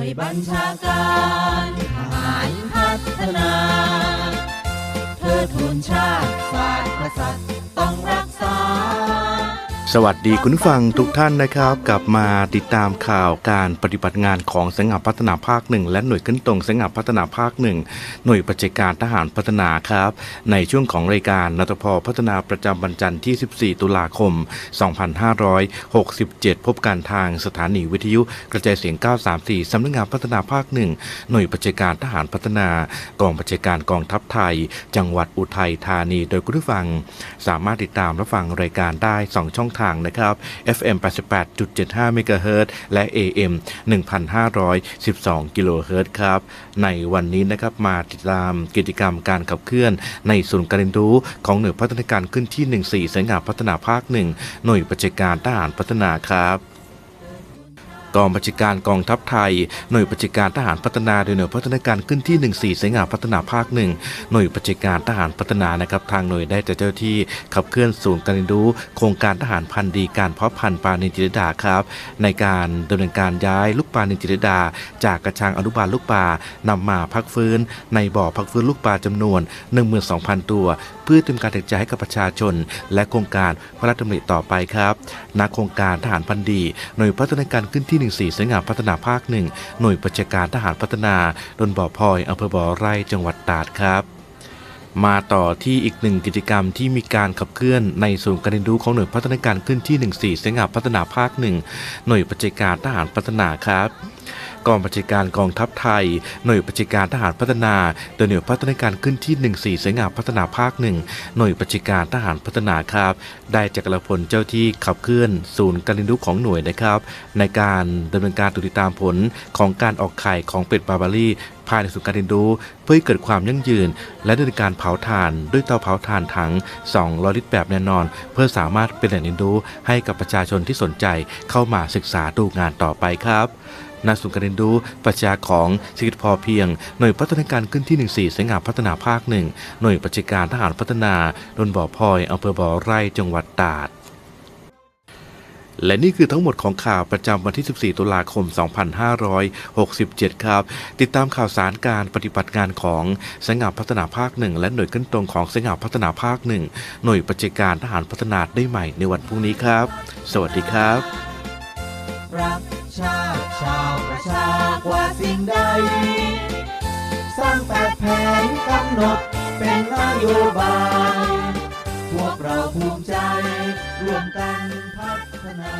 วยบัญชาการทหารพัฒนาเพื่อทูนชาติศาสตร์กษัตริย์ต้องรักษา สวัสดีคุณฟังทุกท่านนะครับ กลับมาติดตามข่าวการปฏิบัติงานของสังบพัฒนาภาคหนึ่งและหน่วยขึ้นตรงสังบพัฒนาภาคหนึ่งหน่วยปฏิบัติการทหารพัฒนาครับ ในช่วงของรายการนตพพัฒนาประจำวันจันทร์ที่ 14 ตุลาคม 2567 พบกันทางสถานีวิทยุกระจายเสียง 934 สำนักงานพัฒนาภาคหนึ่งหน่วยปฏิบัติการทหารพัฒนากองปฏิบัติการกองทัพไทย จังหวัดอุทัยธานีโดยคุณผู้ฟัง สามารถติดตามรับฟังรายการได้ 2 ช่องทางทางนะครับ FM 88.75 MHz และ AM 1,512กิโลเฮิรตครับ ในวันนี้นะครับมาติดตามกิจกรรมการขับเคลื่อน ในศูนย์การเรียนรู้ของหน่วยพัฒนาการขึ้นที่ 14สายงานพัฒนาภาค 1 หน่วยปฏิบัติการทหารพัฒนาครับ กองบัญชาการกองทัพไทย หน่วยบัติการทหารพัฒนาโดยหน่วยพัฒนาการขึ้นที่ 14สายงาพัฒนาภาคหนึ่งหน่วยบัติการทหารพัฒนานะครับทางหน่วยได้จัดเจ้าที่ขับเคลื่อนศูนย์การเรียนรู้ โครงการทหารพันธุ์ดีการเพาะพันธุ์ปลานินจิรดาครับ ในการดำเนินการย้ายลูกปลานินจิรดา จากกระชังอนุบาลลูกปลานำมาพักฟื้น ในบ่อพักฟื้นลูกปลาจำนวน 12,000 ตัว เพื่อเตรียมการแจกจ่ายให้กับประชาชน และโครงการพระราชดำริต่อไปครับณโครงการทหารพันธุ์ดี หน่วยพัฒนาการขึ้นที่14สงหาพัฒนาภาคหนึ่งหน่วยประชาการทหารพัฒนาดนบ่อพลอยอำเภอบ่อไร่จังหวัดตราดครับมาต่อที่อีกหนึ่งกิจกรรมที่มีการขับเคลื่อนในศูนย์การเรียนรู้ของหน่วยพัฒนาการขึ้นที่ 14สายงาพัฒนาภาคหนึ่งหน่วยประชาการทหารพัฒนาครับ กองบัญชาการกองทัพไทย หน่วยบัญชาการทหารพัฒนาโดยหน่วยพัฒนาการขึ้นที่ 14สายงาพัฒนาภาคหนึ่งหน่วยบัญชาการทหารพัฒนาครับ ได้จักรพลเจ้าที่ขับเคลื่อน ศูนย์การเรียนรู้ของหน่วยนะครับ ในการดำเนินการติดตามผลของการออกไข่ของเป็ดบาบารี่ภายในศูนย์การเรียนรู้เพื่อให้เกิดความยั่งยืน และดำเนินการเผาถ่านด้วยเตาเผาถ่านถัง 200 ลิตรแบบแน่นอน เพื่อสามารถเป็นแหล่งเรียนรู้ให้กับประชาชนที่สนใจเข้ามาศึกษาดูงานต่อไปครับ ณศูนย์การเรียนรู้ปรัชญาของเศรษฐกิจพอเพียง หน่วยพัฒนาการขึ้นที่ 14สายงาพัฒนาภาคหนึ่งหน่วยปฏิบัติการทหารพัฒนาดนบ่อพลอยอำเภอบ่อไร่จังหวัดตราดและนี่คือทั้งหมดของข่าวประจำวันที่ 14 ตุลาคม 2567 ครับ ติดตามข่าวสารการปฏิบัติงานของสายงานพัฒนาภาคหนึ่งและหน่วยขึ้นตรงของสายงานพัฒนาภาคหนึ่งหน่วยปฏิบัติการทหารพัฒนาได้ใหม่ในวันพรุ่งนี้ครับ สวัสดีครับ รักชาติชา ชากว่าสิ่งใด สร้างแปดแผนกำหนดเป็นนโยบาย พวกเราภูมิใจร่วมกันพัฒนา